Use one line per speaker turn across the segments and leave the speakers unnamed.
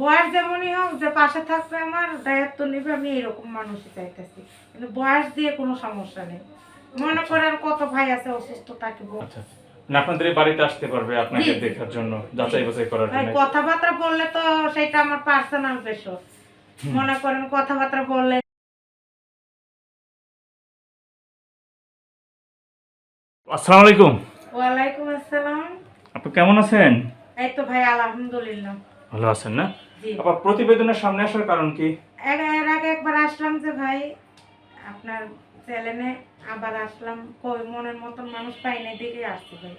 বয়স যেমনই হোক যে পাশে থাকবে আমার দায়িত্ব নেবে আমি এরকম মানুষই চাইতেছি। কিন্তু বয়স দিয়ে কোনো সমস্যা নেই। মনে করেন কত ভাই আছে অসুস্থ তাকে
আচ্ছা। আপনাদের বাড়িতে আসতে পারবে আপনাকে দেখার জন্য যাচাই বাছাই করার জন্য।
কথাবার্তা বললে তো সেটা আমার পার্সোনাল বিষয়। মনে করেন কথাবার্তা বললে
আসসালামু আলাইকুম।
ওয়ালাইকুম আসসালাম।
আপনি কেমন আছেন?
এই তো ভাই আলহামদুলিল্লাহ।
ভালো আছেন না? আবার প্রতিবেদনের সামনে আসার কারণ কি?
এর আগে একবার আসলাম যে ভাই আপনার চ্যানেলে আবার আসলাম। কই মনের মতন মানুষ পাই না দিকে আসছে ভাই।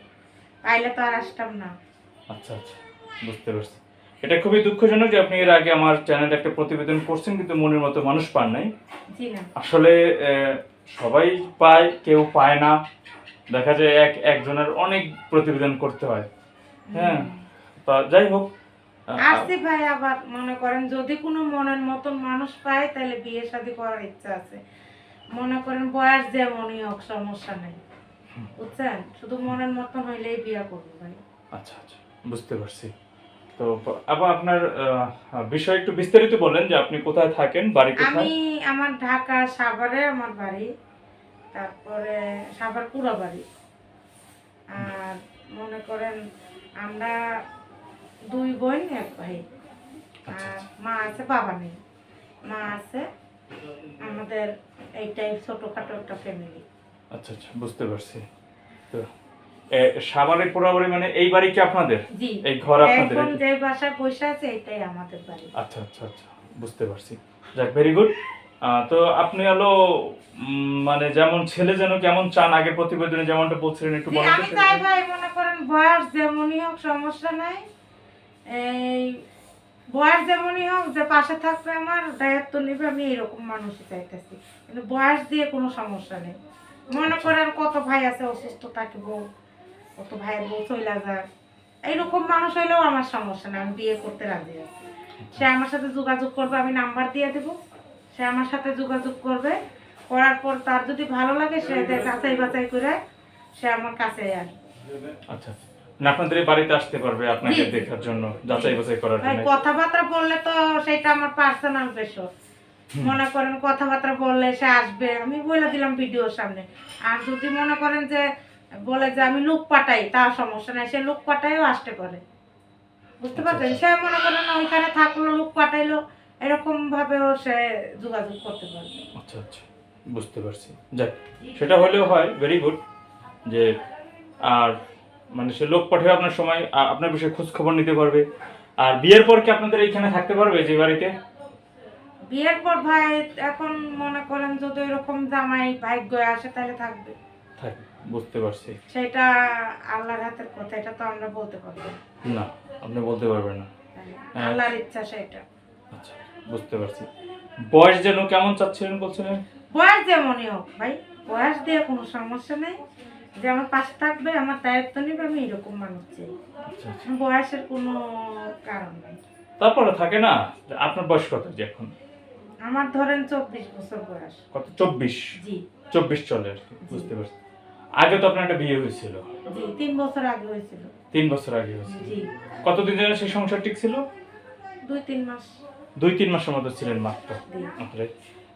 পাইলে তো আর আসতাম না।
আচ্ছা আচ্ছা বুঝতে পারছি। এটা খুবই দুঃখজনক যে আপনি এর আগে আমার চ্যানেলে একটা প্রতিবেদন করছেন কিন্তু মনের মতো মানুষ পান নাই।
জি না।
আসলে সবাই পায় কেউ পায় না। দেখা যায় এক একজনের অনেক প্রতিবেদন করতে হয়। হ্যাঁ? তা যাই হোক
আসছি ভাই আবার মনে করেন যদি কোনো মনের মতন মানুষ পায় তাহলে বিয়ে শাদী করার ইচ্ছা আছে। মনে করেন বয়স যেমনই হোক সমস্যা নেই। বুঝছেন? শুধু মনের মতন হইলেই বিয়ে করব ভাই।
আচ্ছা আচ্ছা বুঝতে পারছি। তো আবার আপনার বিষয় একটু বিস্তারিত বলেন যে আপনি কোথায় থাকেন বাড়ি কোথায়?
আমি আমার ঢাকা সাভারে আমার বাড়ি তারপরে সাভার পুরো বাড়ি। আর মনে করেন আমরা দুই বোন এক ভাই।
আচ্ছা,
আর মা আছে বাবা নেই। মা আছে আমাদের এইটাই ছোটখাটো একটা ফ্যামিলি
আচ্ছা আচ্ছা বুঝতে পারছি। তো এ, সাভারে পোড়াবাড়ি মানে এই বাড়ি কি আপনাদের? এই ঘর আপনাদের
এখন যে বাসায় বসে আছে এটাই আমাদের বাড়ি।
আচ্ছা আচ্ছা আচ্ছা বুঝতে পারছি। যাক ভেরি গুড তো আপনি হলো মানে যেমন ছেলে যেন কেমন চান আগে প্রতিবেদনে যেমনটা বলছিলেন একটু বলেন
আমি। চাই ভাই মনে করেন বয়স যেমনই হোক সমস্যা নাই। এই বয়স যেমনই হোক যে পাশে থাকবে আমার দায়িত্ব নেবে আমি এরকম মানুষই চাইতেছি। কিন্তু বয়স দিয়ে কোনো সমস্যা নেই। মনে করেন কত ভাই আছে অসুস্থ তাকে বউ কত ভাইয়ের বউ চইলা যায়। এইরকম মানুষ হইলেও আমার সমস্যা নেই আমি বিয়ে করতে রাজি আছি। সে আমার সাথে যোগাযোগ করবে আমি নাম্বার দিয়ে দেবো। সে আমার সাথে যোগাযোগ করবে করার পর তার যদি ভালো লাগে সে যাচাই বাছাই করে সে আমার কাছে আসবে।
আচ্ছা। না আপনাদের বাড়িতে আসতে পারবে আপনাকে দেখার জন্য যাচাই বাছাই করার জন্য।
কথাবার্তা বললে তো সেটা আমার পার্সোনাল বিষয়। মনে করেন কথাবার্তা বললে সে আসবে আমি বলে দিলাম ভিডিওর সামনে। আর যদি মনে করেন যে বলে যে আমি লোক পাঠাই তা সমস্যা নাই সে লোক পাঠাইও আসতে পারে। বুঝতে পারছেন? সে মনে করেন ওইখানে থাকল লোক পাঠাইলো এরকম ভাবেও সে যোগাযোগ করতে পারবে।
আচ্ছা আচ্ছা। বুঝতে পারছি। যাক সেটা হলেও হয় ভেরি গুড যে আর মানে সে লোক পাঠিয়ে আপনার সময় আপনার বিষয়ে খোঁজ খবর নিতে পারবে। আর বিয়ের পর কি আপনাদের এইখানে থাকতে পারবে যে বাড়িতে?
বিয়ের পর ভাই এখন মনে করেন যদি এরকম জামাই ভাগ্য আসে তাহলে থাকবে।
থাকবে বুঝতে পারছি।
সেটা আল্লাহর হাতের কথা এটা তো আমরা বলতে পারব না।
না আপনি বলতে পারবেন না। হ্যাঁ।
আল্লাহর ইচ্ছা সেটা।
আচ্ছা বুঝতে পারছি। বয়স যেন কেমন চাচ্ছিলেন বলছিলেন?
বয়স যেমনই হোক ভাই বয়স দিয়ে কোনো সমস্যা নেই। যে আমার পাশে থাকবে আমার দায়িত্ব নেবে আমি এরকম মানুষ চাই।
আচ্ছা আচ্ছা।
বয়সের কোনো কারণ নেই।
তারপরে থাকে না আপনার বয়স কত যে এখন?
আমার ধরেন চব্বিশ বছর বয়স।
কত? চব্বিশ?
জি।
চব্বিশ চলে আর কি বুঝতে পারছি। আগে তো আপনার একটা বিয়ে হয়েছিল।
জি তিন বছর আগে হয়েছিল।
তিন বছর আগে হয়েছিল।
জি।
কতদিন যেন সেই সংসার ঠিক ছিল
দুই তিন মাস।
দুই তিন মাসের মতো ছিলেন মাত্র?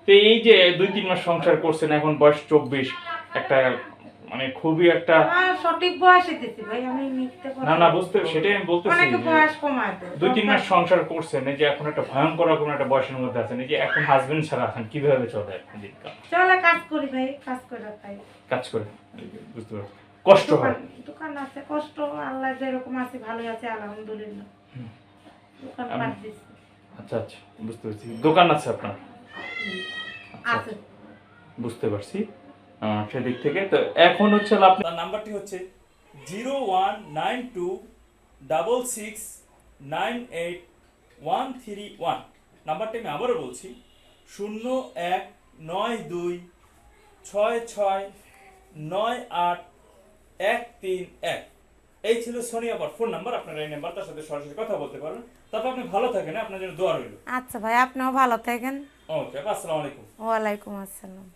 তো এই যে দুই তিন মাস সংসার করছেন এখন বয়স চব্বিশ একটা মানে খুবই একটা
সঠিক বয়সে দিছি ভাই আমি মিথ্যে
না না বুঝতে সেটাই আমি বলতেছি
অনেকে বয়স কমায়
দুই তিন মাস সংসার করছেন এই যে এখন একটা ভয়ঙ্কর রকম একটা বয়সের মধ্যে আছেন এই যে এখন হাজবেন্ড ছাড়া আছেন কীভাবে চলে এখন দিনকাল?
চলে কাজ করি ভাই কাজ করে খাই
কাজ করে বুঝতে পারছি। কষ্ট হয়?
দোকান- আছে কষ্ট আল্লাহ যেরকম আছে ভালোই আছে আলহামদুলিল্লাহ।
হুম।
দোকান পাট দিচ্ছি
আচ্ছা আচ্ছা বুঝতে পারছি। দোকান আছে আপনার? আচ্ছা
আছে।
বুঝতে পারছি। সেদিক থেকে। তো এখন হচ্ছে আপনার নাম্বারটি হচ্ছে zero one nine two double six nine eight one three one. নাম্বারটি আমি আবারও বলছি শূন্য এক নয় দুই ছয় ছয় নয় আট এক তিন এক। এই ছিল সোনিয়াবার ফোন নাম্বার আপনারা এই নাম্বারটার সাথে সরাসরি কথা বলতে পারবেন। তারপর আপনি ভালো থাকেন? আপনার জন্য দোয়া রইল।
আচ্ছা ভাই আপনিও ভালো থাকেন।
ওকে আসসালামু আলাইকুম।
ওয়ালাইকুম আসসালাম।